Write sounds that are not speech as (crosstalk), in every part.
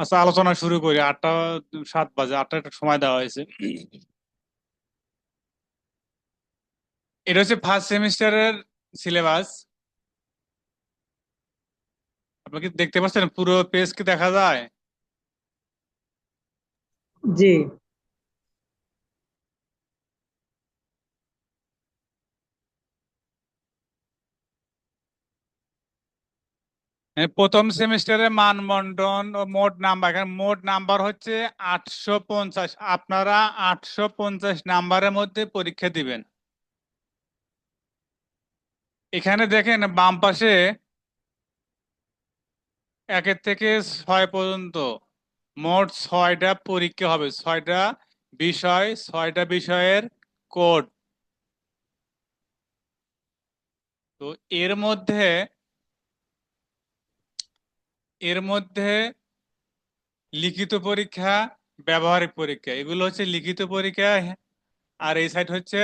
আচ্ছা আলোচনা শুরু করি। আটটা, সাত বাজে, আটটা একটা সময় দেওয়া হয়েছে। এটা হচ্ছে ফার্স্ট সেমিস্টারের সিলেবাস আপনি কি দেখতে পাচ্ছেন? পুরো পেজ কি দেখা যায়? জি। প্রথম সেমিস্টারে মানবন্টন ও মোট নাম্বার, এখানে মোট নাম্বার হচ্ছে আটশো পঞ্চাশ। আপনারা আটশো পঞ্চাশ নাম্বারের মধ্যে পরীক্ষা দিবেন। এখানে দেখেন বাম পাশে একের থেকে ছয় পর্যন্ত মোট ছয়টা পরীক্ষা হবে। ছয়টা বিষয়, ছয়টা বিষয়ের কোড। তো এর মধ্যে এর মধ্যে লিখিত পরীক্ষা, ব্যবহারিক পরীক্ষা। এগুলো হচ্ছে লিখিত পরীক্ষা, আর এই সাইড হচ্ছে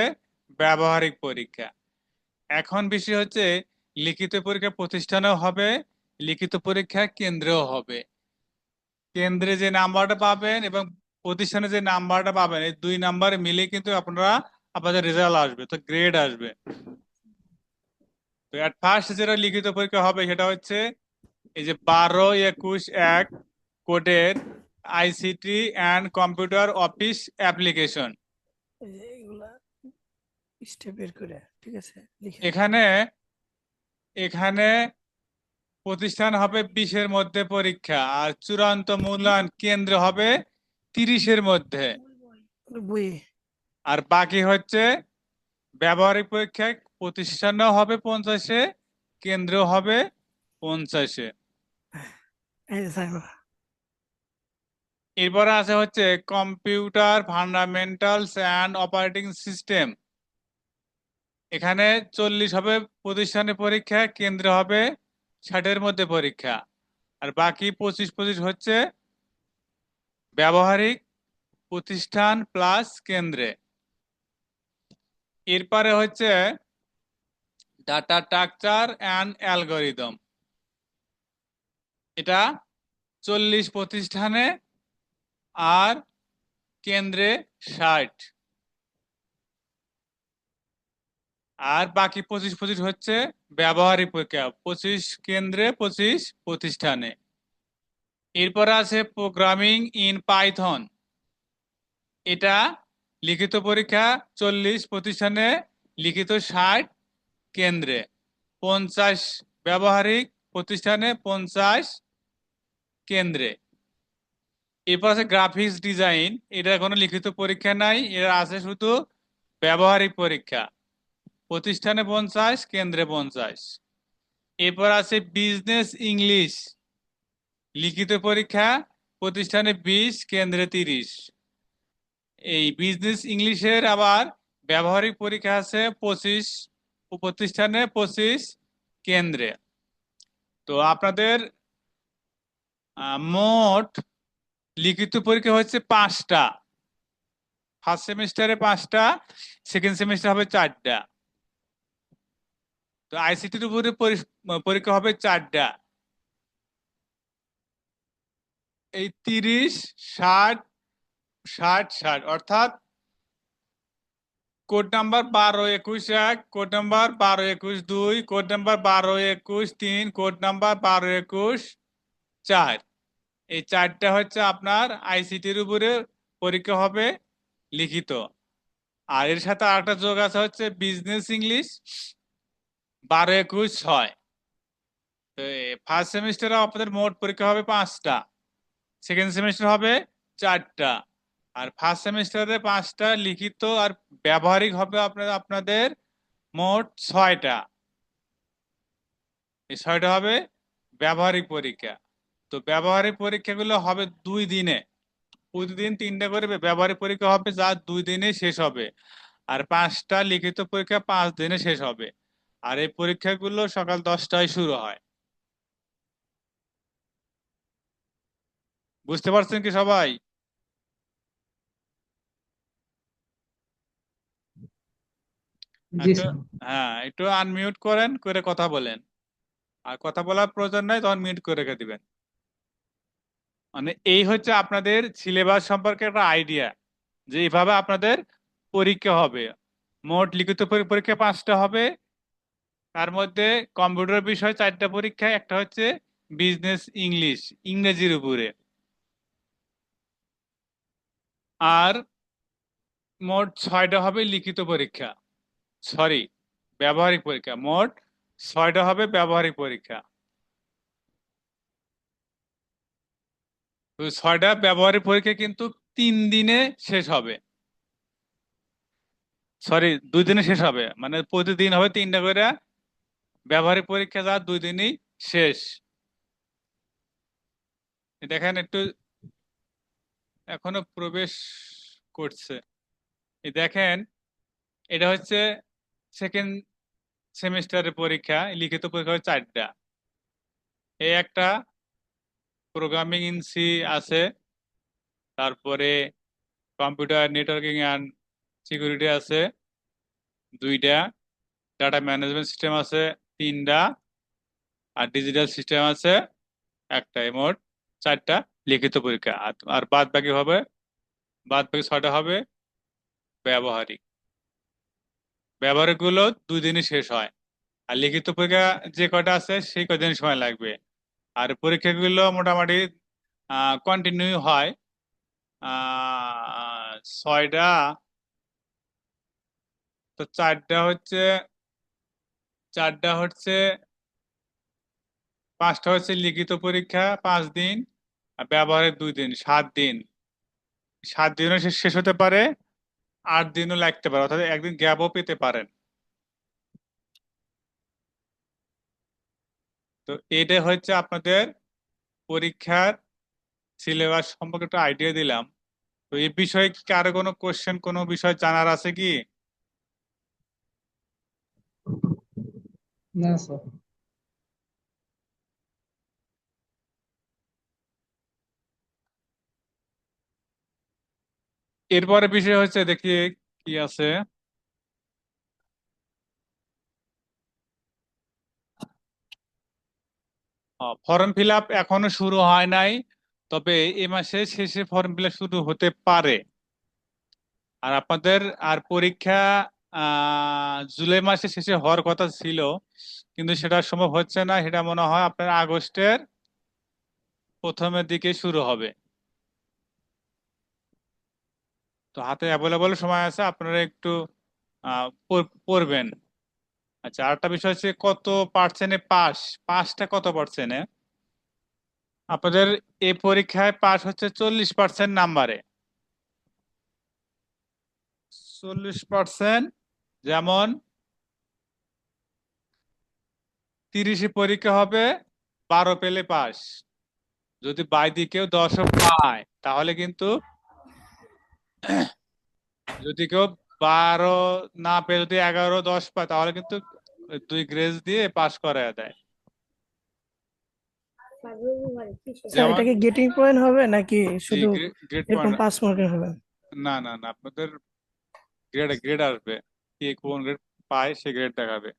ব্যবহারিক পরীক্ষা। এখন বিষয় হচ্ছে, লিখিত পরীক্ষা প্রতিষ্ঠানেও হবে, লিখিত পরীক্ষা কেন্দ্রেও হবে। কেন্দ্রে যে নাম্বারটা পাবেন এবং প্রতিষ্ঠানে যে নাম্বারটা পাবেন, এই দুই নাম্বার মিলে কিন্তু আপনারা আপনাদের রেজাল্ট আসবে তো গ্রেড আসবে। তো এট ফার্স্ট যেটা লিখিত পরীক্ষা হবে, সেটা হচ্ছে এই যে বারো একুশ এক কোডের ICT and computer office application এখানে এখানে প্রতিষ্ঠান হবে বিশের মধ্যে পরীক্ষা আর চূড়ান্ত মূল্যায়ন কেন্দ্র হবে তিরিশের মধ্যে। আর বাকি হচ্ছে ব্যবহারিক পরীক্ষায় প্রতিষ্ঠানও হবে পঞ্চাশে কেন্দ্র হবে পঞ্চাশে। এরপরে আছে হচ্ছে computer fundamentals and operating system এখানে চল্লিশ হবে প্রতিষ্ঠানে পরীক্ষা, কেন্দ্র হবে ষাটের মধ্যে পরীক্ষা। আর বাকি পঁচিশ পঁচিশ হচ্ছে ব্যবহারিক প্রতিষ্ঠান প্লাস কেন্দ্রে। এরপরে হচ্ছে ডাটা স্ট্রাকচার অ্যান্ড অ্যালগরিদম এটা চল্লিশ প্রতিষ্ঠানে আর কেন্দ্রে ষাট। আর বাকি পঁচিশ পঁচিশ হচ্ছে ব্যবহারিক পরীক্ষা পঁচিশ কেন্দ্রে পঁচিশ প্রতিষ্ঠানে। এরপর আছে প্রোগ্রামিং ইন পাইথন এটা লিখিত পরীক্ষা চল্লিশ প্রতিষ্ঠানে লিখিত ষাট কেন্দ্রে। পঞ্চাশ ব্যবহারিক প্রতিষ্ঠানে পঞ্চাশ কেন্দ্রে। এরপর আছে গ্রাফিক্স ডিজাইন এটা কোনো লিখিত পরীক্ষা নাই, এর আছে শুধু ব্যবহারিক পরীক্ষা। প্রতিষ্ঠানে পঞ্চাশ, কেন্দ্রে পঞ্চাশ। এরপর আছে বিজনেস ইংলিশ লিখিত পরীক্ষা, প্রতিষ্ঠানে বিশ, কেন্দ্রে তিরিশ। এই বিজনেস ইংলিশের আবার ব্যবহারিক পরীক্ষা আছে পঁচিশ, প্রতিষ্ঠানে পঁচিশ, কেন্দ্রে। তো আপনাদের মোট লিখিত পরীক্ষা হচ্ছে পাঁচটা। ফার্স্ট সেমিস্টারে পাঁচটা সেকেন্ড সেমিস্টার হবে চারটা। তো আইসিটির উপরে পরীক্ষা হবে চারটা। এই তিরিশ, ষাট ষাট ষাট, অর্থাৎ কোড নাম্বার বারো, একুশ, এক, কোড নাম্বার বারো, একুশ, দুই, কোড নাম্বার বারো, একুশ, তিন, কোড নাম্বার বারো, একুশ, চার। এই চারটা হচ্ছে আপনার আইসিটির উপরে পরীক্ষা হবে লিখিত। আর এর সাথে আরেকটা যোগ আছে হচ্ছে বিজনেস ইংলিশ বারো একুশ ছয়। তো ফার্স্ট সেমিস্টারে আপনাদের মোট পরীক্ষা হবে পাঁচটা। সেকেন্ড সেমিস্টার হবে চারটা। আর ফার্স্ট সেমিস্টারে পাঁচটা লিখিত আর ব্যবহারিক হবে আপনার, আপনাদের মোট ছয়টা। এই ছয়টা হবে ব্যবহারিক পরীক্ষা। তো ব্যবহারিক পরীক্ষাগুলো হবে দুই দিনে। প্রতিদিন তিনটা করে ব্যবহারিক পরীক্ষা হবে যা দুই দিনে শেষ হবে। আর পাঁচটা লিখিত পরীক্ষা পাঁচ দিনে শেষ হবে। আর এই পরীক্ষাগুলো সকাল দশটায় শুরু হয়। বুঝতে পারছেন কি সবাই? হ্যাঁ একটু আনমিউট করেন করে কথা বলেন। আর কথা বলার প্রয়োজন নাই তখন মিউট করে রেখে দিবেন। মানে এই হচ্ছে আপনাদের সিলেবাস সম্পর্কে একটা আইডিয়া যে এইভাবে আপনাদের পরীক্ষা হবে। মোট লিখিত পরীক্ষা পাঁচটা হবে। তার মধ্যে কম্পিউটার বিষয় চারটা পরীক্ষা, একটা হচ্ছে বিজনেস ইংলিশ ইংরেজির উপরে। আর মোট ছয়টা হবে লিখিত পরীক্ষা। সরি ব্যবহারিক পরীক্ষা। মোট ছয়টা হবে ব্যবহারিক পরীক্ষা। ছয়টা ব্যবহারিক পরীক্ষা কিন্তু তিন দিনে শেষ হবে। সরি দুই দিনে শেষ হবে। মানে প্রতিদিন হবে তিনটা করে ব্যবহারিক পরীক্ষা যা দুই দিনই শেষ। দেখেন একটু এখনও প্রবেশ করছে। দেখেন, এটা হচ্ছে সেকেন্ড সেমিস্টারের পরীক্ষা, লিখিত পরীক্ষা চারটা। এই একটা প্রোগ্রামিং ইন সি আছে, তারপরে কম্পিউটার নেটওয়ার্কিং অ্যান্ড সিকিউরিটি আছে, দুইটা ডাটা ম্যানেজমেন্ট সিস্টেম আছে, তিনটা, আর ডিজিটাল সিস্টেম আছে, একটা মোট চারটা লিখিত পরীক্ষা। আর- বাদ বাকি হবে, বাদ বাকি ছটা হবে ব্যবহারিক। ব্যবহারিকগুলো দুই দিনই শেষ হয়। আর লিখিত পরীক্ষা যে কয়টা আছে, সেই কয়দিন সময় লাগবে? আর পরীক্ষাগুলো মোটামুটি কন্টিনিউ হয়। ছয়টা, তো চারটা হচ্ছে চারটা হচ্ছে, পাঁচটা হচ্ছে লিখিত পরীক্ষা, পাঁচ দিন, আর ব্যবহারের দুই দিন, সাত দিন। সাত দিনও শেষ হতে পারে, আট দিনও লাগতে পারে, অর্থাৎ একদিন গ্যাপও পেতে পারেন। তো এটা হচ্ছে আপনাদের পরীক্ষার সিলেবাস সম্পর্কে একটা আইডিয়া দিলাম। তো এই বিষয়ে কি কারও কোনো কোশ্চেন কোনো বিষয় জানার আছে কি? না স্যার এরপরে বিষয় হচ্ছে দেখি কি আছে। ফর্ম ফিল আপ এখনও শুরু হয় নাই, তবে এ মাসে শেষে ফর্ম ফিল শুরু হতে পারে। আর আপনাদের, আর পরীক্ষা জুলাই মাসে শেষে হওয়ার কথা ছিল, কিন্তু সেটা সম্ভব হচ্ছে না। সেটা মনে হয় আপনার আগস্টের প্রথমের দিকে শুরু হবে। তো হাতে অ্যাভেলেবল সময় আছে, আপনারা একটু, আহ পড়বেন। আচ্ছা আরেকটা বিষয় হচ্ছে কত পার্সেন্টে পাস পাসটা কত পার্সেন্টে আপনাদের এই পরীক্ষায় পাস হচ্ছে চল্লিশ পার্সেন্ট নাম্বারে চল্লিশ পার্সেন্ট যেমন তিরিশে পরীক্ষা হবে, বারো পেলে পাস যদি বাইদি কেউ দশও পায়, তাহলে কিন্তু যদি কেউ বারো না পেয়ে যদি এগারো দশ পায়, তাহলে কিন্তু দুই গ্রেজ দিয়ে পাস করায় দেয়। স্যার যেমন- এটা কি গেটিং পয়েন্ট হবে নাকি শুধু এরকম পাস মার্কের হবে? না না না আপনাদের গ্রেড গ্রেড আসবে। কে কোন গ্রেড পায় সে গ্রেড দেখাবে।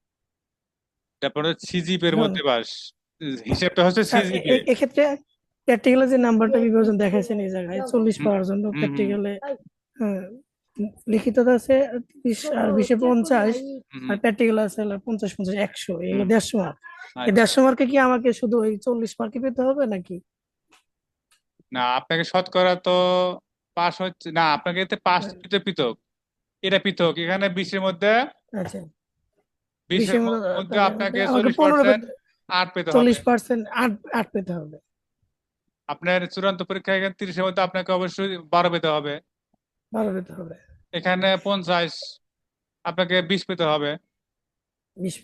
তারপরে সিজিপি এর হ্যাঁ। মধ্যে পাস। হিসেবটা হচ্ছে সিজিপি এক্ষেত্রে প্র্যাকটিক্যালে যে নাম্বারটা বিভাজন দেখাইছেন এই জায়গায় চল্লিশ হুম, পাওয়ার জন্য। প্র্যাকটিক্যালে হ্যাঁ। লিখিততে আছে তিরিশ আর বিশে পঞ্চাশ আর প্র্যাকটিক্যাল আছে পঞ্চাশ পঞ্চাশ একশো এগুলো দেড়শো মার্ক এই আচ্ছা। দেড়শো মার্কে কি আমাকে শুধু ওই চল্লিশ মার্কে পেতে হবে নাকি? না আপনাকে শতকরা তো পাস হচ্ছে না আপনাকে এতে পাস হ্যাঁ। পৃথক। এটা পৃথক এখানে বিশের মধ্যে আচ্ছা। বিশের মধ্যে আপনাকে চল্লিশ পার্সেন্ট আট পেতে হবে। চল্লিশ পার্সেন্ট আট আট পেতে হবে। আপনার চূড়ান্ত পরীক্ষা এখানে তিরিশের মধ্যে আপনাকে অবশ্যই বারো পেতে হবে। ভালো পেতে হবে। এখানে পঞ্চাশ আপনাকে বিশ পেতে হবে।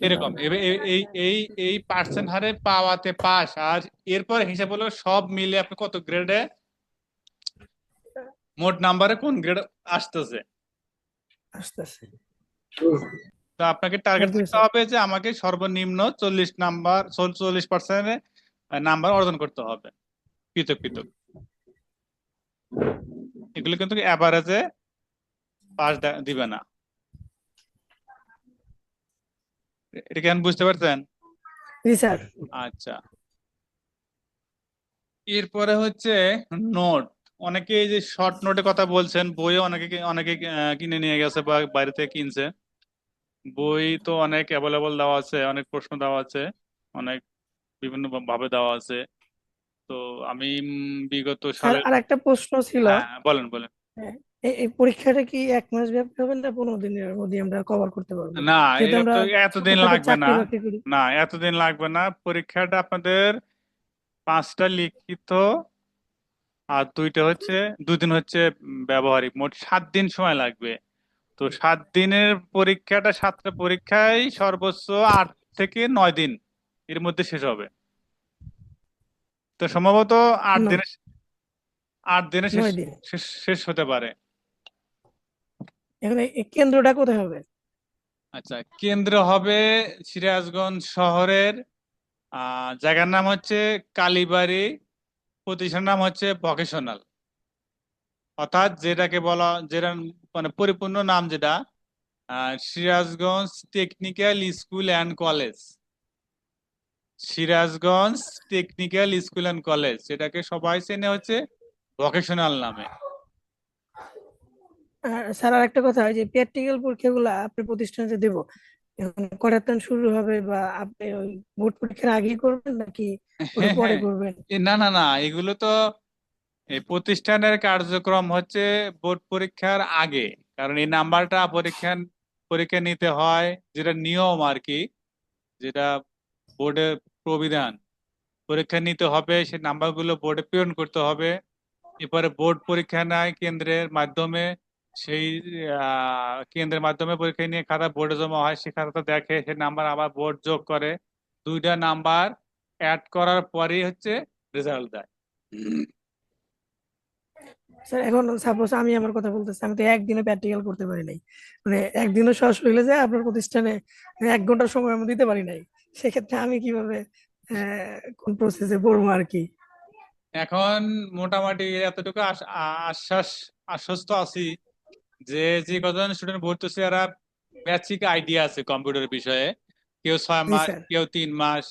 এরকম। এই এই এই পার্সেন্ট হারে পাওয়াতে পাস। আর এরপর হিসাব হলো সব মিলে আপনি কত গ্রেডে মোট নাম্বারে কোন গ্রেড আসতেছে? আস্তে আস্তে তো আপনাকে টার্গেট করতে হবে যে আমাকে সর্বনিম্ন চল্লিশ নাম্বার চল্লিশ পার্সেন্ট নাম্বার অর্জন করতে হবে। পৃথক পৃথক। এগুলো কিন্তু অ্যাভারেজে পাস দিবে না। এটা কেন বুঝতে পারছেন? স্যার। আচ্ছা। এরপরে হচ্ছে নোট। অনেকে এই যে শর্ট নোটের কথা বলছেন বইও অনেকে অনেকে কিনে নিয়ে গেছে বা বাইরে থেকে কিনছে। বই তো অনেক অ্যাভেলেবল দেওয়া আছে অনেক প্রশ্ন দেওয়া আছে অনেক বিভিন্ন ভাবে দেওয়া আছে। তো আমি বিগত সালে আর একটা প্রশ্ন ছিল। হ্যাঁ বলেন বলেন। এই পরীক্ষাটা কি এক মাস ব্যাপী হবে না পনেরো দিনের মধ্যে আমরা কভার করতে পারব? না এতদিন লাগবে না। না এতদিন লাগবে না। পরীক্ষাটা আপনাদের পাঁচটা লিখিত আর দুইটা হচ্ছে দুদিন হচ্ছে ব্যবহারিক। মোট সাত দিন সময় লাগবে। তো সাত দিনের পরীক্ষাটা সাতটা পরীক্ষায় সর্বোচ্চ আট থেকে নয় দিন এর মধ্যে শেষ হবে। তো সম্ভবত আট দিনে আট দিন। শেষ শেষ হতে পারে। এখানে কেন্দ্রটা কোথায় হবে? আচ্ছা কেন্দ্র হবে সিরাজগঞ্জ শহরের জায়গার নাম হচ্ছে কালীবাড়ি প্রতিষ্ঠানের নাম হচ্ছে ভকেশনাল। অর্থাৎ যেটাকে বলা, যেটা মানে পরিপূর্ণ নাম যেটা Sirajganj technical school and college. Sirajganj technical school and college, যেটাকে সবাই চেনে হচ্ছে ভকেশনাল নামে। স্যার আর একটা কথা যে প্র্যাকটিক্যাল পরীক্ষাগুলো আপনি প্রতিষ্ঠানে দেবো। এখন কটার শুরু হবে বা আপনি ওই বোর্ড পরীক্ষার আগেই করবেন নাকি হ্যাঁ পরে হ্যাঁ। করবেন? না না না এগুলো তো এই প্রতিষ্ঠানের কার্যক্রম হচ্ছে বোর্ড পরীক্ষার আগে। কারণ এই নাম্বারটা পরীক্ষা পরীক্ষা নিতে হয় যেটা নিয়ম আর কি যেটা বোর্ডের প্রবিধান। পরীক্ষা নিতে হবে সেই নাম্বারগুলো বোর্ডে প্রেরণ করতে হবে। এরপরে বোর্ড পরীক্ষা নেয় কেন্দ্রের মাধ্যমে সেই কেন্দ্রের মাধ্যমে পরীক্ষা নিয়ে খাতা বোর্ডে জমা হয় সেই খাতাটা দেখে সে নাম্বার আবার বোর্ড যোগ করে। দুইটা নাম্বার অ্যাড করার পরেই হচ্ছে রেজাল্ট দেয়। স্যার এখন সাপোজ আমি আমার কথা বলতেছি আমি তো একদিনে প্র্যাকটিক্যাল করতে পারি নাই। মানে একদিনও সরাসরি হইলে যায় আপনার প্রতিষ্ঠানে এক ঘণ্টার সময় আমি দিতে পারি নাই সেক্ষেত্রে আমি কীভাবে কোন প্রসেসে পড়ব আর কি? এখন মোটামুটি এতটুকু আশ্বাস আশ্বস্ত আছি যে যে কজন স্টুডেন্ট ভর্তি হচ্ছে এরা বেসিক আইডিয়া আছে কম্পিউটার বিষয়ে। কেউ ছয় মাস কেউ তিন মাস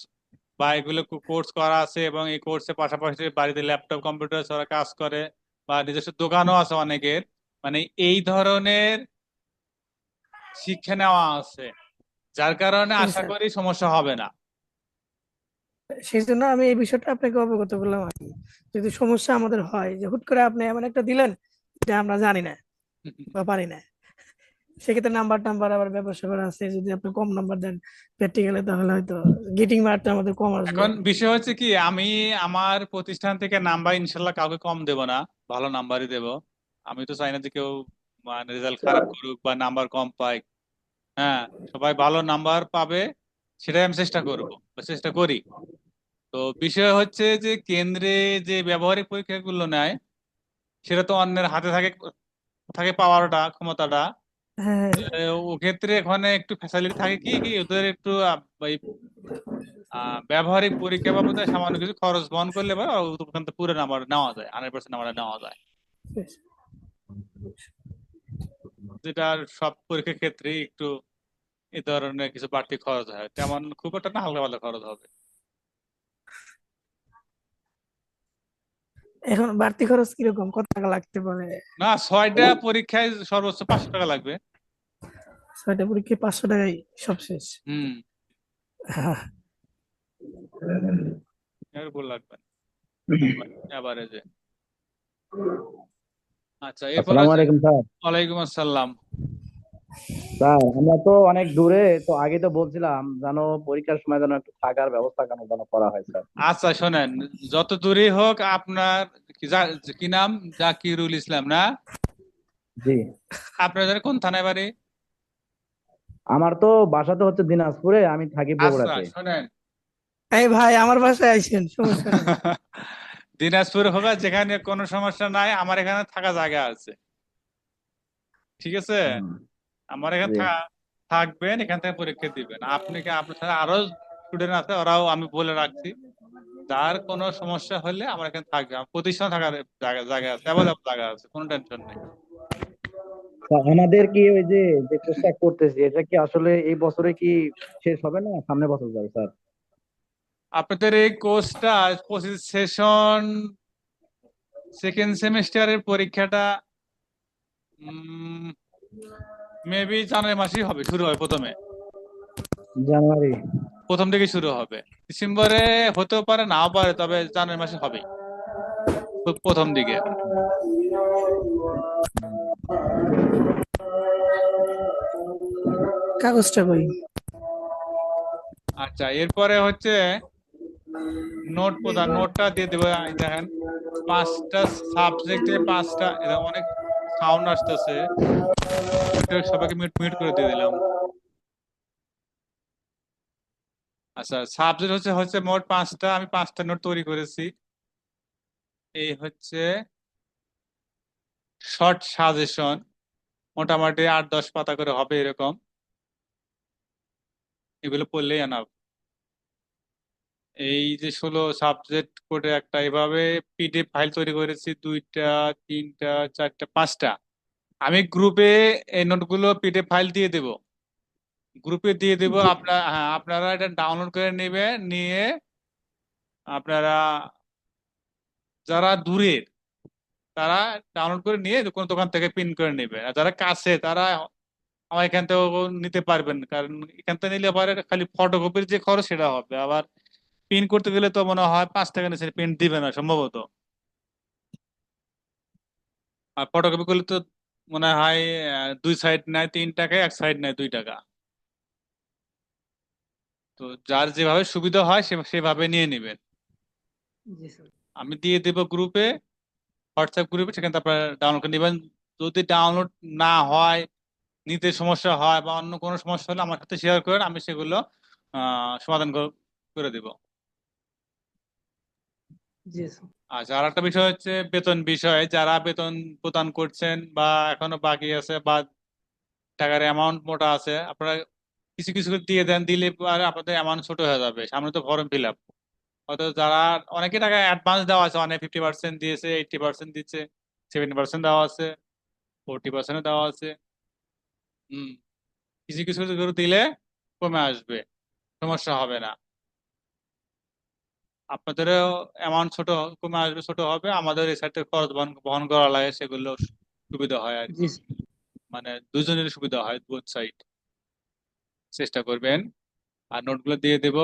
বা এগুলো কোর্স করা আছে এবং এই কোর্সের পাশাপাশি বাড়িতে ল্যাপটপ কম্পিউটার ওরা কাজ করে বা নিজস্ব দোকানও আছে অনেকের। মানে এই ধরনের শিক্ষা নেওয়া আছে। যার কারণে আশা করি সমস্যা হবে না। সেই জন্য আমি এই বিষয়টা আপনাকে অবগত করলাম আর কি। যদি সমস্যা আমাদের হয় যে হুট করে আপনি এমন একটা দিলেন যেটা আমরা জানি না। বা না। সেক্ষেত্রে নাম্বার টাম্বার আবার ব্যবসা করা আছে, যদি আপনি কম নাম্বার দেন প্র্যাকটিক্যালে তাহলে হয়তো গেটিং মার্কটা আমাদের কম আসবে। এখন বিষয় হচ্ছে কি, আমি আমার প্রতিষ্ঠান থেকে নাম্বার ইনশাল্লাহ কাউকে কম দেব না, ভালো নাম্বারই দেব। আমি তো চাই না যে কেউ মানে রেজাল্ট খারাপ করুক বা নাম্বার কম পায় হ্যাঁ সবাই ভালো নাম্বার পাবে, সেটাই আমি চেষ্টা করব চেষ্টা করি। তো বিষয় হচ্ছে যে কেন্দ্রে যে ব্যবহারিক পরীক্ষাগুলো নেয়, সেটা তো অন্যের হাতে থাকে থাকে পাওয়ারটা ক্ষমতাটা। হ্যাঁ। ও ক্ষেত্রে ওখানে একটু ফ্যাসিলিটি থাকে কি কি ওদের একটু ব্যবহারিক পরীক্ষা বাবদ সামান্য কিছু খরচ বহন করলে বা ওখান থেকে পুরো নাম্বার নেওয়া যায় হান্ড্রেড পার্সেন্ট নাম্বার নেওয়া যায়। যেটা সব পরীক্ষার ক্ষেত্রে একটু এ ধরনের কিছু বাড়তি খরচ হয়। তেমন খুব একটা না হালকা পাতলা খরচ হবে। এখন বাড়তি খরচ কীরকম? কত টাকা লাগতে পারে? না ছয়টা পরীক্ষায় সর্বোচ্চ পাঁচশো টাকা লাগবে। ছয়টা পরীক্ষায় পাঁচশো টাকাই সব শেষ। হুম। এর উপর লাগবে এভারেজে আচ্ছা এরপর আসসালামু আলাইকুম স্যার। ওয়ালাইকুম আসসালাম। স্যার আমরা তো অনেক দূরে তো আগে তো বলছিলাম যেন পরীক্ষার সময় যেন একটু থাকার ব্যবস্থা কেন যেন করা হয় স্যার। আচ্ছা শোনেন যত দূরে হোক আপনার কি নাম? জাকিরুল ইসলাম না? জি। আপনাদের কোন থানায় বাড়ি? আমার তো বাসা তো হচ্ছে দিনাজপুরে আমি থাকি আচ্ছা বগুড়াতে শোনেন। এই ভাই আমার বাসায় আইসেন সমস্যা নেই। (laughs) দিনাজপুর হবে যেখানে কোনো সমস্যা নাই আমার এখানে থাকা জায়গা আছে। ঠিক আছে? আমার এখানে থাকবেন এখান থেকে পরীক্ষা দিবেন। আপনি কি আপনার সাথে আরও স্টুডেন্ট আছে ওরাও আমি বলে রাখছি। তার কোনো সমস্যা হলে আমার এখানে থাকবে। প্রতিষ্ঠান থাকার জায়গা জায়গা আছে অ্যাভেলেবল জায়গা আছে কোনো টেনশন নেই। আমাদের কি ওই যে যে কোর্সটা করতেছি এটা কি আসলে এই বছরে কি শেষ হবে না? সামনে বছর যাবে স্যার? আপনাদের এই কোর্সটা পঁচিশ সেশন সেকেন্ড সেমিস্টারের পরীক্ষাটা মেবি জানুয়ারি মাসেই হবে শুরু হয় প্রথমে। জানুয়ারি। প্রথম থেকে শুরু হবে। ডিসেম্বরে হতেও পারে নাও পারে তবে জানুয়ারি মাসে হবে প্রথম দিকে। কাগজটা কই আচ্ছা এরপরে হচ্ছে নোট প্রদান নোটটা দিয়ে দেবো দেখেন। পাঁচটা সাবজেক্টে পাঁচটা এরকম অনেক সাউন্ড আসতেছে। এটা সবাইকে মিউট মিউট করে দিয়ে দিলাম। আচ্ছা সাবজেক্ট হচ্ছে হচ্ছে মোট পাঁচটা, আমি পাঁচটা নোট তৈরি করেছি। এই হচ্ছে শর্ট সাজেশন মোটামুটি আট, দশ পাতা করে হবে এরকম। এগুলো পড়লেই আনাব এই যে ষোলো সাবজেক্ট করে একটা, এভাবে পিডিএফ ফাইল তৈরি করেছি, দুইটা, তিনটা, চারটা, পাঁচটা। আমি গ্রুপে এই নোটগুলো পিডিএফ ফাইল দিয়ে দেব। গ্রুপে দিয়ে দেব আপনারা হ্যাঁ আপনারা এটা ডাউনলোড করে নেবে নিয়ে আপনারা যারা দূরের তারা ডাউনলোড করে নিয়ে কোনো দোকান থেকে প্রিন্ট করে নেবে আর যারা কাছে তারা আমার এখান থেকেও নিতে পারবেন কারণ এখান থেকে নিলে পরে খালি ফটোকপির যে খরচ সেটা হবে। আবার প্রিন্ট করতে গেলে তো মনে হয় পাঁচ টাকা নিচে প্রিন্ট দিবে না সম্ভবত। আর ফটোকপি করলে তো মনে হয় দুই সাইড নেয় তিন টাকা এক সাইড নেয় দুই টাকা। তো যার যেভাবে সুবিধা হয় সেভাবে নিয়ে নেবেন আমি দিয়ে দেবো গ্রুপে হোয়াটসঅ্যাপ গ্রুপে সেখানে আপনারা ডাউনলোড করে নেবেন। যদি ডাউনলোড না হয় নিতে সমস্যা হয় বা অন্য কোনো সমস্যা হলে আমার সাথে শেয়ার করেন আমি সেগুলো আহ, সমাধান করে দেব। আচ্ছা আর একটা বিষয় হচ্ছে বেতন বিষয়। যারা বেতন প্রদান করছেন বা এখনও বাকি আছে বা টাকার অ্যামাউন্ট মোটা আছে, আপনারা কিছু কিছু দিয়ে দেন, দিলে পরে আপনাদের অ্যামাউন্ট ছোট হয়ে যাবে। সামনে তো ফর্ম ফিল আপ হয়তো যারা, অনেকে টাকা অ্যাডভান্স দেওয়া আছে, অনেক ফিফটি পার্সেন্ট দিয়েছে এইটটি পার্সেন্ট দিচ্ছে সেভেন্টি পার্সেন্ট দেওয়া আছে ফোরটি পার্সেন্ট দেওয়া আছে। হুম, কিছু কিছু দিলে কমে আসবে। সমস্যা হবে না। আপনাদেরও অ্যামাউন্ট ছোট কমে আসবে ছোট হবে। আমাদের এই সাইড খরচ বহন করা লাগে সেগুলো সুবিধা হয় আর কি। মানে দুজনের সুবিধা হয় বোথ সাইড চেষ্টা করবেন। আর নোটগুলো দিয়ে দেব।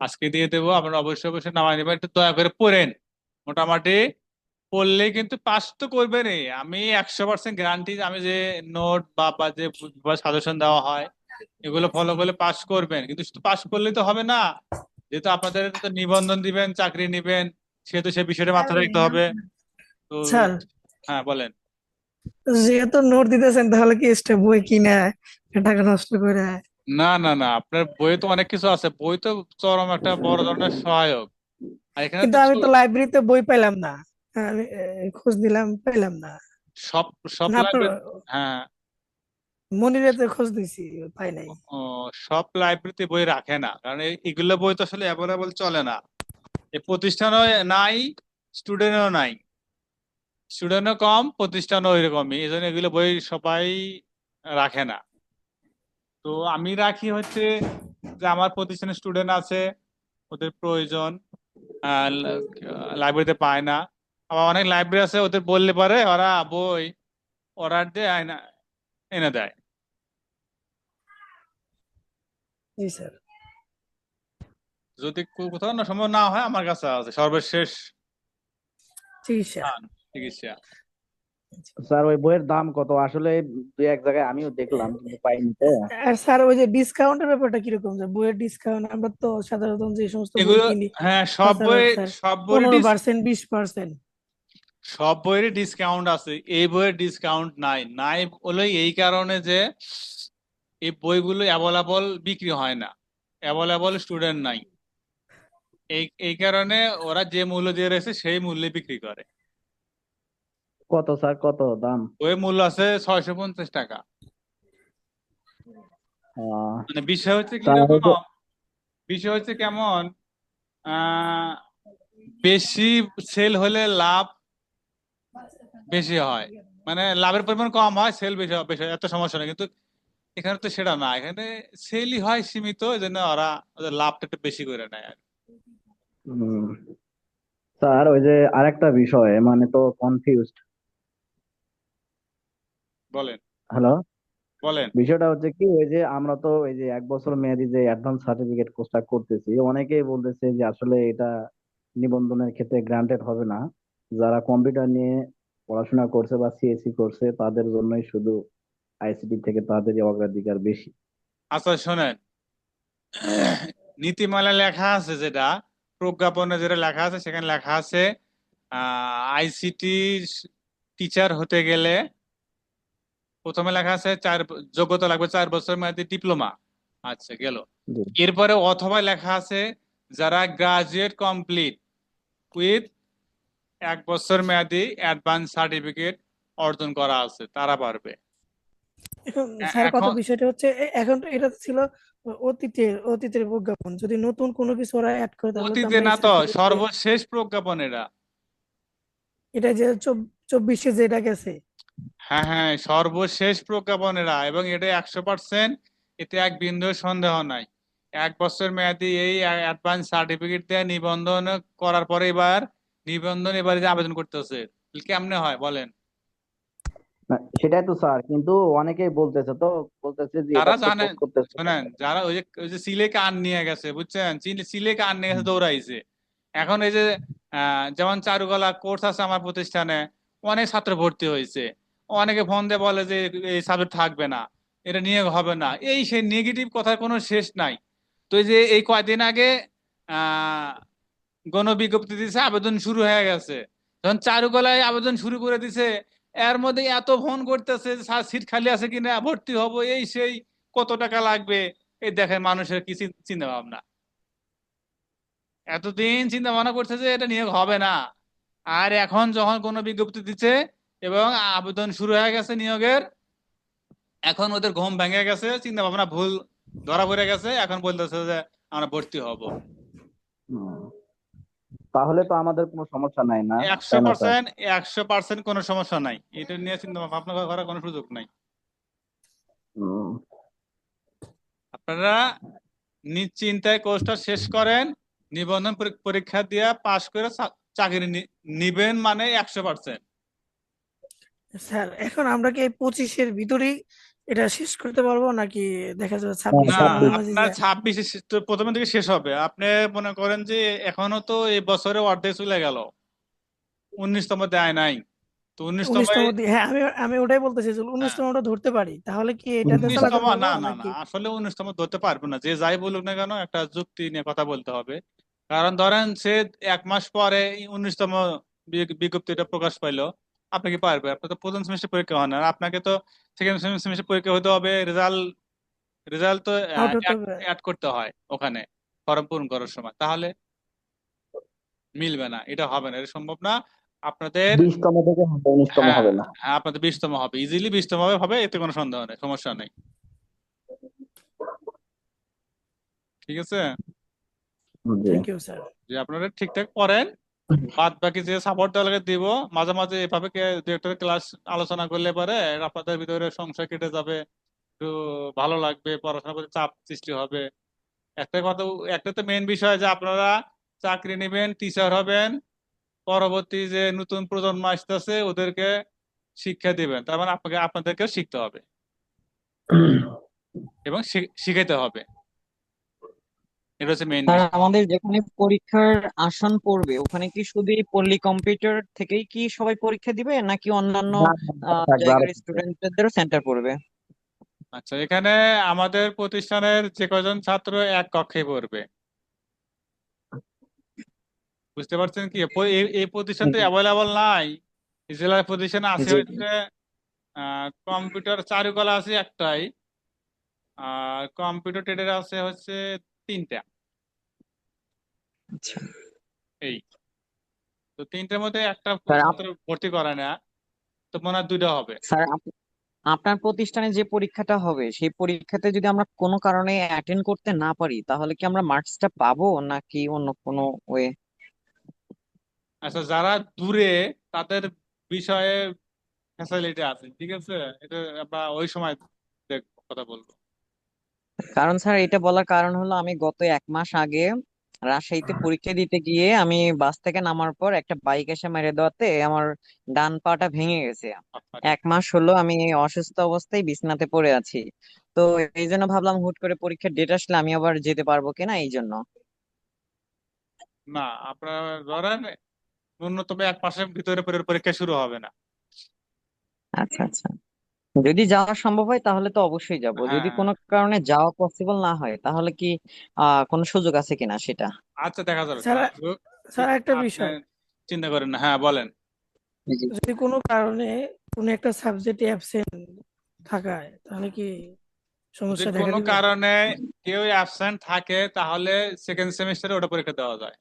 আজকে দিয়ে দেব আপনারা অবশ্যই অবশ্যই নামায় নেবেন। একটু দয়া করে পড়েন। মোটামুটি পড়লে কিন্তু পাস তো করবেনই। আমি একশো পার্সেন্ট গ্যারান্টি আমি যে নোট বা বা যে সাজেশন দেওয়া হয় এগুলো ফলো করলে পাস করবেন। কিন্তু শুধু পাস করলেই তো হবে না। যেহেতু আপনাদের তো নিবন্ধন দিবেন চাকরি নিবেন সেহেতু সে বিষয়টা মাথায় রাখতে হবে। তো স্যার হ্যাঁ বলেন। যেহেতু নোট দিতেছেন তাহলে কি এক্সট্রা বই কিনে টাকা নষ্ট করে? না না না আপনার বইয়ে তো অনেক কিছু আছে। বই তো চরম একটা বড় ধরনের সহায়ক। আর এখানে কিন্তু আমি তো লাইব্রেরিতে বই পেলাম না। আমি খোঁজ দিলাম পেলাম না। সব সব না আপনার লাইব্রেরি হ্যাঁ মনিরাতে খোঁজ দিছি, পাই নাই। সব লাইব্রেরিতে বই রাখে না, কারণ এগুলো বই তো আসলে অ্যাভেলেবল চলে না। এই প্রতিষ্ঠানও নাই স্টুডেন্টও নাই। স্টুডেন্টও কম, প্রতিষ্ঠানও ওইরকমই এই জন্য এগুলো বই সবাই রাখে না। তো আমি রাখি হচ্ছে যে আমার প্রতিষ্ঠানে স্টুডেন্ট আছে, ওদের প্রয়োজন লাইব্রেরিতে পায় না। আবার অনেক লাইব্রেরি আছে, ওদের বললে পারে ওরা বই অর্ডার দেয়, আয়না, এনে দেয়। জি স্যার। যদি কোথাও না সম্ভব না হয় আমার কাছে আছে। সর্বশেষ চিকিৎসা। চিকিৎসা স্যার ওই বইয়ের দাম কত? আসলে দুই এক জায়গায় আমিও দেখলাম কিন্তু পাইনি তো। আর স্যার ওই যে ডিসকাউন্টের ব্যাপারটা কীরকম? যে বইয়ের ডিসকাউন্ট আমরা তো সাধারণত যে সমস্ত বই এগুলো কিনি হ্যাঁ সব বই সব পার্সেন্ট বিশ পার্সেন্ট সব বইয়ের ডিসকাউন্ট আছে। এই বইয়ের ডিসকাউন্ট নাই। নাই হলো এই কারণে যে এই বইগুলো অ্যাভেলেবল বিক্রি হয় না। অ্যাভেলেবল স্টুডেন্ট নাই। এই এই কারণে ওরা যে মূল্য দিয়ে রয়েছে সেই মূল্যে বিক্রি করে। কত স্যার? কত দাম? বইয়ের মূল্য আছে ছয়শো পঞ্চাশ টাকা। মানে বিষয় হচ্ছে কি? বিষয় হচ্ছে কেমন? বেশি সেল হলে লাভ বেশি হয়। মানে লাভের পরিমাণ কম হয় সেল বেশি বেশি হয়, এত সমস্যা নেই। কিন্তু এখানে তো সেটা না এখানে সেলই হয় সীমিত এই জন্য ওরা ওদের লাভটা একটু বেশি করে নেয় আর। স্যার ওই যে আরেকটা বিষয় মানে তো কনফিউজড বলেন। হ্যালো? বলেন। বিষয়টা হচ্ছে কি ওই যে আমরা তো ওই যে এক বছর মেয়াদি যে অ্যাডভান্স সার্টিফিকেট কোর্সটা করতেছি অনেকেই বলতেছে যে আসলে এটা নিবন্ধনের ক্ষেত্রে গ্রান্টেড হবে না। যারা কম্পিউটার নিয়ে পড়াশোনা করছে বা সিএসসি করছে তাদের জন্যই শুধু আইসিটি থেকে তাদেরই অগ্রাধিকার বেশি। আচ্ছা শোনেন। নীতিমালায় লেখা আছে যেটা প্রজ্ঞাপনে যেটা লেখা আছে সেখানে লেখা আছে আইসিটি টিচার হতে গেলে প্রথমে লেখা আছে চার যোগ্যতা লাগবে চার বছর মেয়াদী ডিপ্লোমা। আচ্ছা গেল। এরপরে অথবা লেখা আছে যারা গ্রাজুয়েট কমপ্লিট উইথ এক বছর মেয়াদী অ্যাডভান্স সার্টিফিকেট অর্জন করা আছে তারা পারবে। স্যার কথা বিষয়টা হচ্ছে এখন এটা ছিল অতীতের অতীতের প্রজ্ঞাপন। যদি নতুন কোনো কিছু ওরা অ্যাড করে তাহলে অতীতে না তো সর্বশেষ প্রজ্ঞাপন এটা। এটা যে চব্বিশে যেটা গেছে। হ্যাঁ হ্যাঁ সর্বশেষ প্রজ্ঞাপনেরা এবং এটা একশো পার্সেন্ট এতে এক বিন্দু সন্দেহ নাই। এক বছর মেয়াদি এই অ্যাডভান্স সার্টিফিকেট দিয়ে নিবন্ধন করার পরে এবার নিবন্ধন এবারে যে আবেদন করতেছে কেমনে হয় বলেন? সেটাই তো স্যার কিন্তু অনেকেই বলতেছে তো বলতেছে যে তারা জানে- শোনেন যারা ওই যে ওই যে সিলে কান নিয়ে গেছে বুঝছেন? সিলে সিলে কান নিয়ে গেছে দৌড়াইছে। এখন এই যে যেমন চারুকলা কোর্স আছে আমার প্রতিষ্ঠানে অনেক ছাত্র ভর্তি হয়েছে। অনেকে ফোন দিয়ে বলে যে এই সাবজেক্ট থাকবে না এটা নিয়োগ হবে না। এই সেই নেগেটিভ কথার কোনো শেষ নাই। তো এই যে এই কয়দিন আগে আহ গণবিজ্ঞপ্তি দিছে আবেদন শুরু হয়ে গেছে। যখন চারুকলায় আবেদন শুরু করে দিছে এর মধ্যে এত ফোন করতেছে সিট খালি আছে কিনা ভর্তি হব, এই সেই, কত টাকা লাগবে? এই দেখেন মানুষের কি চিন্তা ভাবনা এতদিন চিন্তা ভাবনা করছে যে, এটা নিয়োগ হবে না। আর এখন যখন কোনো বিজ্ঞপ্তি দিচ্ছে এবং আবেদন শুরু হয়ে গেছে নিয়োগের, এখন ওদের ঘুম ভেঙে গেছে চিন্তা ভাবনা ভুল, ধরা পড়ে গেছে, এখন বলতেছে যে, আমরা ভর্তি হব। তাহলে তো আমাদের কোনো সমস্যা নাই না একশো? পার্সেন্ট একশো পার্সেন্ট কোনো সমস্যা নাই। এটা নিয়ে চিন্তা ভাবনা করার কোনো সুযোগ নাই। আপনারা নিশ্চিন্তায় কোর্সটা শেষ করেন নিবন্ধন পরীক্ষা দিয়ে পাশ করে চাকরি নিবেন মানে একশো পার্সেন্ট স্যার এখন আমরা কি এই পঁচিশের ভিতরেই এটা শেষ করতে পারব নাকি দেখা যাবে ছাব্বিশ না ছাব্বিশ। আপনার প্রথমের দিকে শেষ হবে। আপনি মনে করেন যে এখনও তো এই বছরে অর্ধেক চলে গেল। উনিশতম দেয় নাই। তো উনিশতম হ্যাঁ আমি আমি ওটাই বলতেছি যে উনিশতমটা ধরতে পারি। তাহলে কি উনিশতম না না না আসলে উনিশতম ধরতে পারবে না। যে যাই বলুক না কেন একটা যুক্তি নিয়ে কথা বলতে হবে। কারণ ধরেন সে এক মাস পরে উনিশতম বিজ্ঞপ্তিটা প্রকাশ পাইলো। আপনি কি পারবে? আপনার তো প্রথম সেমিস্টার পরীক্ষা হয় না। আর আপনাকে তো সেকেন্ড সেমিস্টার পরীক্ষা হতে হবে রেজাল্ট রেজাল্ট তো। অ্যাড করতে হয় ওখানে ফর্ম পূরণ করার সময়। তাহলে মিলবে না এটা হবে না এটা সম্ভব না। আপনাদের বিশতম থেকে উনিশতম হ্যাঁ, হবে না। হ্যাঁ আপনাদের বিশতম হবে। ইজিলি বিশতম হবে হবে এতে কোনো সন্দেহ নেই সমস্যা নেই। ঠিক আছে? জি। থ্যাংক ইউ স্যার যে আপনারা ঠিকঠাক পড়েন (laughs) বাদ বাকি যে সাপোর্ট দেওয়া লাগে দিব। মাঝে মাঝে এভাবে দু একটা ক্লাস আলোচনা করলে পারে আপনাদের ভিতরে সংশয় কেটে যাবে একটু ভালো লাগবে পড়াশোনার প্রতি চাপ সৃষ্টি হবে। একটা কথা একটা তো মেইন বিষয় যে আপনারা চাকরি নেবেন টিচার হবেন পরবর্তী যে নতুন প্রজন্ম আসতেছে ওদেরকে শিক্ষা দিবেন। তার মানে আপনাকে আপনাদেরকেও শিখতে হবে। এবং শিখাইতে হবে। এটা হচ্ছে মেইন স্যার আমাদের যেখানে পরীক্ষার আসন পড়বে ওখানে কি শুধু পল্লী কম্পিউটার থেকেই কি সবাই পরীক্ষা দিবে নাকি অন্যান্য জায়গার স্টুডেন্টদেরও সেন্টার পড়বে? আচ্ছা এখানে আমাদের প্রতিষ্ঠানের যে কজন ছাত্র এক কক্ষে পড়বে। বুঝতে পারছেন কি? এই- প্রতিষ্ঠান তো অ্যাভেলেবল নাই। এই জেলার প্রতিষ্ঠান আছে। হচ্ছে কম্পিউটার চারুকলা আছে একটাই আর কম্পিউটার ট্রেডের আছে হচ্ছে তিনটা। আচ্ছা। এই। তো তিনটার মধ্যে একটা ভর্তি করে না তো মনে হয় দুইটা হবে। স্যার আপনার প্রতিষ্ঠানে যে পরীক্ষাটা হবে সেই পরীক্ষাতে যদি আমরা কোনো কারণে অ্যাটেন্ড করতে না পারি তাহলে কি আমরা মার্কসটা পাবো নাকি অন্য কোনো ওয়ে আচ্ছা যারা দূরে তাদের বিষয়ে ফ্যাসিলিটি আছে ঠিক আছে? এটা আমরা ওই সময় কথা বলব। কারণ স্যার এটা বলার কারণ হলো আমি গত এক মাস আগে রাজশাহীতে পরীক্ষা দিতে গিয়ে আমি বাস থেকে নামার পর একটা বাইক এসে মেরে দেওয়াতে আমার ডান পাটা ভেঙে গেছে। এক মাস হলো আমি অসুস্থ অবস্থায় বিছানাতে পড়ে আছি। তো এই জন্য ভাবলাম হুট করে পরীক্ষার ডেট আসলে আমি আবার যেতে পারব কিনা এই জন্য। না আপনার ধরেন ন্যূনতম এক মাসের ভিতরে পরীক্ষা শুরু হবে না। আচ্ছা আচ্ছা। যদি যাওয়া সম্ভব হয় তাহলে তো অবশ্যই যাব। যদি হ্যাঁ কোনো কারণে যাওয়া পসিবল না হয় তাহলে কি আহ কোনো সুযোগ আছে কিনা সেটা? আচ্ছা দেখা যাবে স্যার স্যার একটা আপনি বিষয়। চিন্তা করেন না। হ্যাঁ বলেন। যদি কোনো কারণে কোনো একটা সাবজেক্টে অ্যাবসেন্ট থাকায় তাহলে কি যদি সমস্যা দেখা কোনো দিবে? কারণে কেউ অ্যাবসেন্ট থাকে তাহলে সেকেন্ড সেমিস্টারে ওটা পরীক্ষা দেওয়া যায়।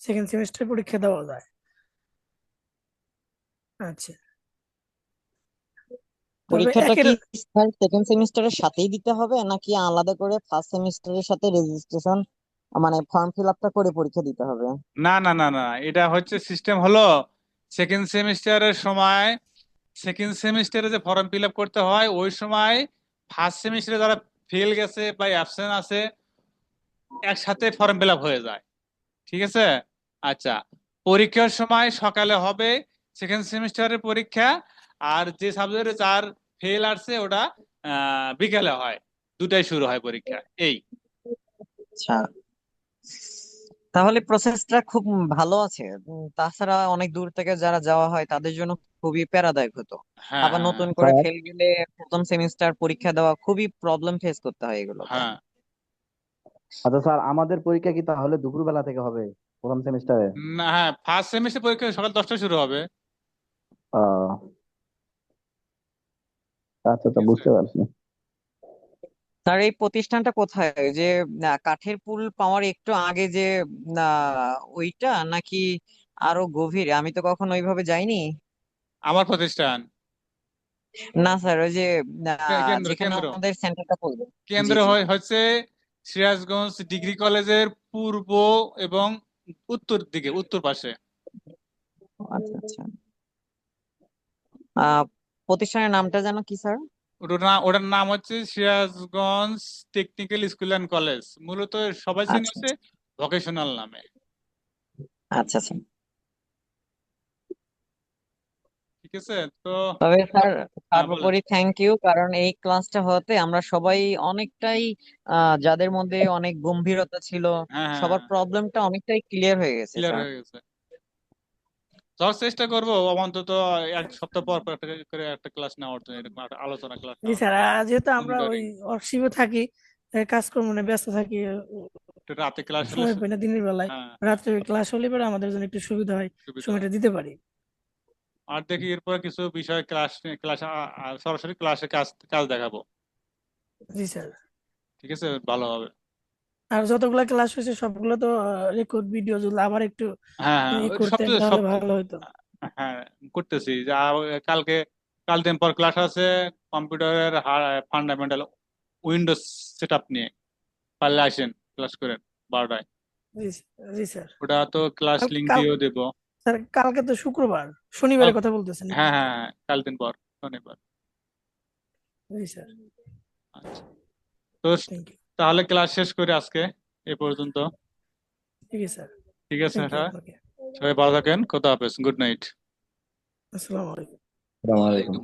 সেকেন্ড সেমিস্টার পরীক্ষা দেওয়া যায়। আচ্ছা। পরীক্ষাটা কি স্যার সেকেন্ড সেমিস্টারের সাথেই দিতে হবে নাকি আলাদা করে ফার্স্ট সেমিস্টারের সাথে রেজিস্ট্রেশন মানে ফর্ম ফিল আপটা করে পরীক্ষা দিতে হবে? না না না না এটা হচ্ছে সিস্টেম হলো সেকেন্ড সেমিস্টারের সময় সেকেন্ড সেমিস্টারে যে ফর্ম ফিল আপ করতে হয় ওই সময় ফার্স্ট সেমিস্টারে যারা ফেল গেছে বা অ্যাবসেন্ট আছে একসাথে ফর্ম ফিল আপ হয়ে যায়। ঠিক আছে? আচ্ছা পরীক্ষার সময় সকালে হবে সেকেন্ড সেমিস্টারের পরীক্ষা আর যে সাবজেক্টে যার ফেল আসছে ওটা আহ, বিকেলে হয়। দুটাই শুরু হয় পরীক্ষা। এই। আচ্ছা। তাহলে প্রসেসটা খুব ভালো আছে। তাছাড়া অনেক দূর থেকে যারা যাওয়া হয় তাদের জন্য খুবই প্যারাদায়ক হতো। হ্যাঁ আবার হ্যাঁ। নতুন করে ফেল গেলে প্রথম সেমিস্টার পরীক্ষা দেওয়া খুবই প্রবলেম ফেস করতে হয় এগুলো। হ্যাঁ। আচ্ছা স্যার আমাদের পরীক্ষা কি তাহলে দুপুরবেলা থেকে হবে প্রথম সেমিস্টারে না হ্যাঁ ফার্স্ট সেমিস্টার পরীক্ষা সকাল দশটায় শুরু হবে। আচ্ছা আচ্ছা বুঝতে পারছি। স্যার এই প্রতিষ্ঠানটা কোথায়? ওই যে আহ, কাঠের পুল পাওয়ার একটু আগে যে আহ, ওইটা নাকি আরও গভীরে? আমি তো কখনো ওইভাবে যাইনি। আমার প্রতিষ্ঠান। না স্যার ওই যে আহ, কেন্দ্র যেখানে কেন্দ্র? আমাদের সেন্টারটা পড়বে। জি কেন্দ্র জি হয় হচ্ছে সিরাজগঞ্জ ডিগ্রি কলেজের পূর্ব এবং উত্তর দিকে উত্তর পাশে। আচ্ছা আচ্ছা। আহ প্রতিষ্ঠানের নামটা যেন কি স্যার? ওটার নাম ওটার নাম হচ্ছে Sirajganj technical school and college. মূলত সবাই চেনে আচ্ছা হচ্ছে ভোকেশনাল নামে। আচ্ছা আচ্ছা। ঠিক আছে তো তবে স্যার হ্যাঁ সর্বোপরি থ্যাংক ইউ কারণ এই ক্লাসটা হতে আমরা সবাই অনেকটাই যাদের মধ্যে অনেক গম্ভীরতা ছিল হ্যাঁ হ্যাঁ সবার প্রবলেমটা অনেকটাই ক্লিয়ার হয়ে গেছে ক্লিয়ার স্যার। হয়ে গেছে। যাওয়ার চেষ্টা করব অন্তত এক সপ্তাহ পর পর একটা করে একটা ক্লাস নেওয়ার জন্য এরকম আলোচনা ক্লাস জি স্যার যেহেতু আমরা ওই মনিটরিং থাকি কাজকর্ম নিয়ে ব্যস্ত থাকি রাতে ক্লাস হলে সময় পাই না দিনের বেলায়। হ্যাঁ। রাত্রে ক্লাস হলে পরে আমাদের জন্য একটু সুবিধা হয় সুবিধা হয়। সময়টা দিতে পারি। আর দেখি এরপর কিছু বিষয় ক্লাস ক্লাস সরাসরি ক্লাসে কাজ কাজ দেখাবো। জি স্যার। ঠিক আছে? ভালো হবে। আর যতগুলা ক্লাস হয়েছে সবগুলো তো রেকর্ড ভিডিও যদি আবার একটু হ্যাঁ করতেন সব তাহলে ভালো হতো। হ্যাঁ করতেছি। যা কালকে কাল দিন পর ক্লাস আছে কম্পিউটারের ফান্ডামেন্টাল উইন্ডোজ সেট আপ নিয়ে। পারলে আসেন ক্লাস করেন বারোটায়। জি জি স্যার। ওটা তো ক্লাস কাল লিঙ্ক কাল দিয়েও দেবো। স্যার কালকে তো শুক্রবার শনিবারের কথা বলতেছেন হ্যাঁ হ্যাঁ হ্যাঁ কাল দিন পর শনিবার। জি স্যার। আচ্ছা। তো থ্যাংক ইউ তাহলে ক্লাস শেষ করি আজকে এ পর্যন্ত। ঠিক আছে স্যার। ঠিক আছে হ্যাঁ। সবাই ভালো থাকেন খোদা হাফেজ গুড নাইট। আসসালামু আলাইকুম। আসসালামু আলাইকুম।